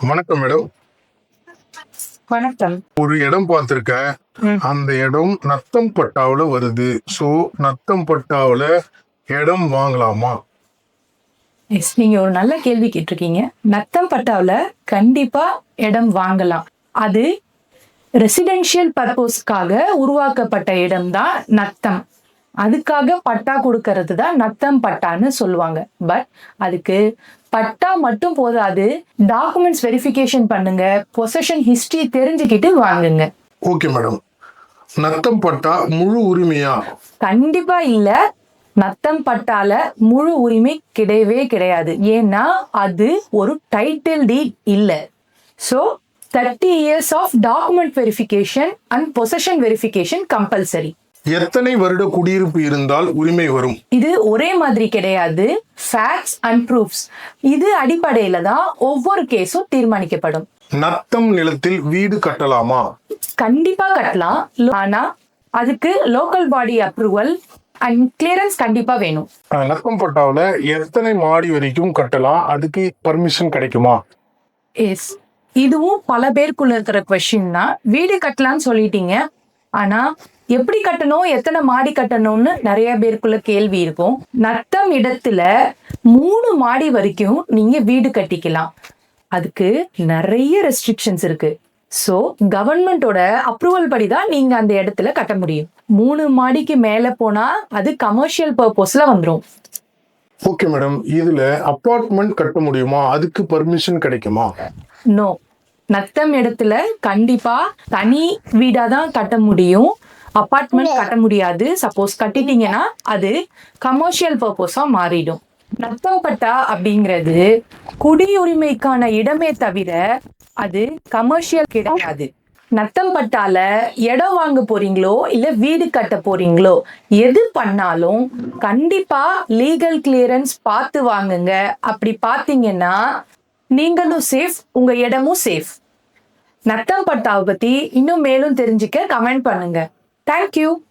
வணக்கம் மேடம். வணக்கம். ஒரு இடம் பார்த்திருக்கேன். அந்த இடம் நத்தம் பட்டாவுல வருது. சோ நத்தம் பட்டாவுல இடம் வாங்கலாமா? எஸ் நீங்க ஒரு நல்ல கேள்வி கேட்டிருக்கீங்க. நத்தம் பட்டாவில் கண்டிப்பா இடம் வாங்கலாம். அது ரெசிடென்ஷியல் பர்பஸ்க்காக உருவாக்கப்பட்ட இடம்தான் நத்தம். அதுக்காக பட்டா கொடுக்கறது தான் நத்தம் பட்டான்னு சொல்லுவாங்க. பட் அதுக்கு பட்டா மட்டும் போதாது டாக்குமெண்ட்ஸ் வெரிஃபிகேஷன் பண்ணுங்க பொசஷன் ஹிஸ்டரி தெரிஞ்சுக்கிட்டு வாங்குங்க. ஓகே மேடம் நத்தம் பட்டா முழு உரிமையா? கண்டிப்பா இல்ல. நத்தம் பட்டால முழு உரிமை கிடையவே கிடையாது. ஏன்னா அது ஒரு டைட்டில் டீட் இல்ல. So thirty years of document verification and possession verification compulsory எத்தனை வருட குடியிருப்பு இருந்தால் உரிமை வரும்? இது ஒரே மாதிரி கிடையாது. ஃபேக்ட்ஸ் அண்ட் ப்ரூஃப்ஸ் இது அடிப்படையில தான் ஒவ்வொரு கேஸும் தீர்மானிக்கப்படும். நத்தம் நிலத்தில் வீடு கட்டலாமா? கண்டிப்பா கட்டலாம். ஆனா அதுக்கு local body approval and clearance கண்டிப்பா வேணும். நத்தம் பட்டாவுல எத்தனை மாடி வரைக்கும் கட்டலாம்? அதுக்கு பர்மிஷன் கிடைக்குமா? எஸ் இதுவும் பல பேருக்குள்ள இருக்கிற கொஸ்டின் தான். வீடு கட்டலாம்னு சொல்லிட்டீங்க. ஆனா எப்படி கட்டணும் எத்தனை மாடி கட்டணும்னு நிறைய பேருக்குள்ள கேள்வி இருக்கும். நத்தம் இடத்துல மூணு மாடி வரைக்கும் நீங்க வீடு கட்டிக்கலாம். அதுக்கு நிறைய ரெஸ்ட்ரிக்ஷன்ஸ் இருக்கு. ஸோ கவர்மெண்டோட அப்ரூவல் படி தான் நீங்க அந்த இடத்துல கட்ட முடியும். மூணு மாடிக்கு மேல போனா அது கமர்ஷியல் பர்பஸ்ல வந்துடும் ஓகே மேடம் இதுல அப்பார்ட்மெண்ட் கட்ட முடியுமா? அதுக்கு பர்மிஷன் கிடைக்குமா? நோ நத்தம் இடத்துல கண்டிப்பா தனி வீடா தான் கட்ட முடியும். அபார்ட்மெண்ட் கட்ட முடியாது சப்போஸ் கட்டிட்டீங்கன்னா அது கமர்ஷியல் பர்பஸா மாறிடும். நத்தம் பட்டா அப்படிங்கிறது குடியுரிமைக்கான இடமே தவிர அது கமர்ஷியல் கிடையாது. நத்தம் பட்டால இடம் வாங்க போறீங்களோ இல்ல வீடு கட்ட போறீங்களோ எது பண்ணாலும் கண்டிப்பா லீகல் கிளியரன்ஸ் பார்த்து வாங்குங்க. அப்படி பார்த்தீங்கன்னா நீங்களும் சேஃப் உங்க இடமும் சேஃப் நத்தம் பட்டாவை பத்தி இன்னும் மேலும் தெரிஞ்சுக்க கமெண்ட் பண்ணுங்க. Thank you.